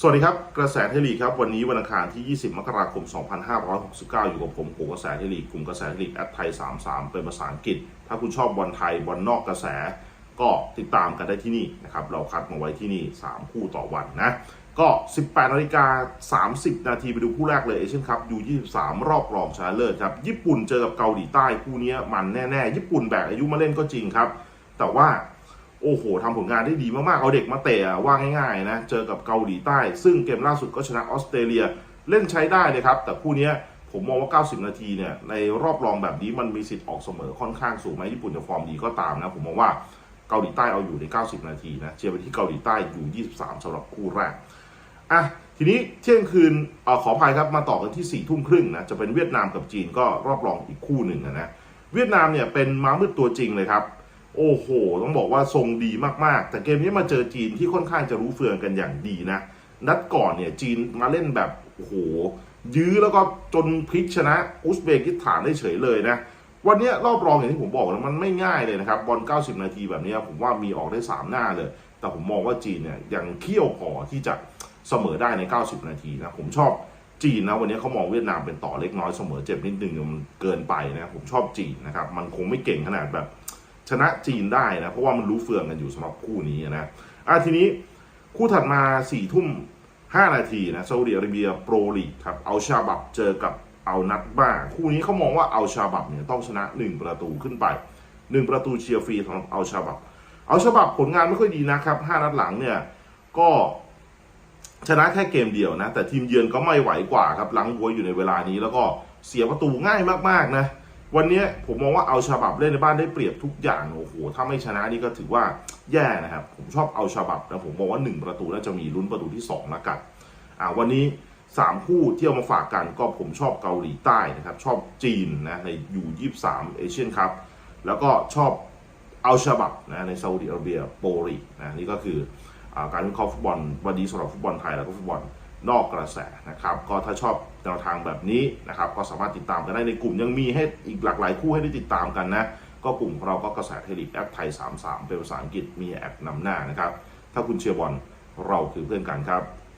สวัสดีครับ กระแสเทลีครับ วันนี้วันอังคารที่ 20 มกราคม 2569 อยู่กับผมโหกระแสเทลีกลุ่มกระแสเทลีแอดไทย 33 เป็นภาษาอังกฤษ ถ้าคุณชอบบอลไทยบอลนอกกระแสก็ติดตามกันได้ที่นี่นะครับ เราคัดมาไว้ที่นี่ 3 คู่ต่อวันนะ ก็ 18นาฬิกา30 นาทีไปดูคู่แรกเลยเอเชียนคัพยู23 รอบรองชนะเลิศครับ ญี่ปุ่นเจอกับเกาหลีใต้คู่นี้มันแน่ ๆ ญี่ปุ่นแบกอายุมาเล่นก็จริงครับ แต่ว่า โอ้โหทำผลงานได้ดีมากๆ เอาเด็กมาเตะว่าง่ายๆนะ เจอกับเกาหลีใต้ ซึ่งเกมล่าสุดก็ชนะออสเตรเลียเล่นใช้ได้เลยครับ แต่คู่นี้ผมมองว่า 90 นาทีเนี่ย ในรอบรองแบบนี้มันมีสิทธิ์ออกเสมอค่อนข้างสูงแม้ญี่ปุ่นจะฟอร์มดีก็ตามนะ ผมมองว่าเกาหลีใต้เอาอยู่ใน 90 นาทีนะเชียร์ไปที่เกาหลีใต้อยู่ 23สำหรับคู่แรกอะทีนี้เที่ยงคืนอขออภัยครับมาต่อกันที่4ี่ทุ่มครึ่งนะจะเป็นเวียดนามกับจีนก็รอบรองอีกคู่หนึ่งนะเวียดนามเนี่ยเป็นม้ามืดตัวจริงเลยครับ โอ้โห ต้องบอกว่าทรงดีมากๆ แต่เกมนี้มาเจอจีนที่ค่อนข้างจะรู้เฟืองกันอย่างดีนะ นัดก่อนเนี่ยจีนมาเล่นแบบโอ้โห ยื้อแล้วก็จนพลิกชนะอุซเบกิสถานได้เฉยเลยนะ วันนี้รอบรองอย่างที่ผมบอกนะมันไม่ง่ายเลยนะครับบอล 90 นาทีแบบนี้ผมว่ามีออกได้ 3 หน้าเลย แต่ผมมองว่าจีนเนี่ยยังเขี้ยวพอที่จะเสมอได้ใน 90 นาทีนะผมชอบจีนนะวันนี้เขามองเวียดนามเป็นต่อเล็กน้อยเสมอเจ็บนิดนึงมันเกินไปนะผมชอบจีนนะครับมันคงไม่เก่งขนาดแบบ ชนะจีนได้นะ เพราะว่ามันรู้เฟืองกันอยู่สำหรับคู่นี้นะอะทีนี้คู่ถัดมา4ี่ทุ่ม5นาทีนะซาอุดิอาระเบียโปรลีกครับเอาชาบับเจอกับเอานัดบ้า คู่นี้เขามองว่าเอาชาบับเนี่ยต้องชนะ1ประตูขึ้นไป1ประตูเชียร์ฟรีสำหรับเอาชาบับ เอาชาบับผลงานไม่ค่อยดีนะครับ5นัดหลังเนี่ยก็ชนะแค่เกมเดียวนะ แต่ทีมเยือนก็ไม่ไหวกว่าครับหลังบวยอยู่ในเวลานี้ แล้วก็เสียประตูง่ายมากๆนะ วันนี้ผมมองว่าเอาฉบับเล่นในบ้านได้เปรียบทุกอย่างโอ้โหถ้าไม่ชนะนี่ก็ถือว่าแย่นะครับ ผมชอบเอาฉบับนะผมมองว่า 1 ประตูน่าจะมีลุ้นประตูที่2ล้วกันอ่าวันนี้ 3 คู่ที่เอามาฝากกันก็ผมชอบเกาหลีใต้นะครับ ชอบจีนนะในยู23เอเชียนคัพแล้วก็ชอบเอาฉบับนะในซาอุดิอาระเบียโปรีนะนี่ก็คืออาการวิเคราะห์ฟุตบอลวันนี้สำหรับฟุตบอลไทยแล้วก็ฟุตบอล นอกกระแสนะครับ ก็ถ้าชอบแนวทางแบบนี้นะครับ ก็สามารถติดตามกันได้ในกลุ่มยังมีให้อีกหลากหลายคู่ให้ได้ติดตามกันนะ ก็กลุ่มของเราก็กระแสเทลิปแอปไทย 33 เป็นภาษาอังกฤษมีแอปนำหน้านะครับ ถ้าคุณเชียร์บอลเราคือเพื่อนกันครับ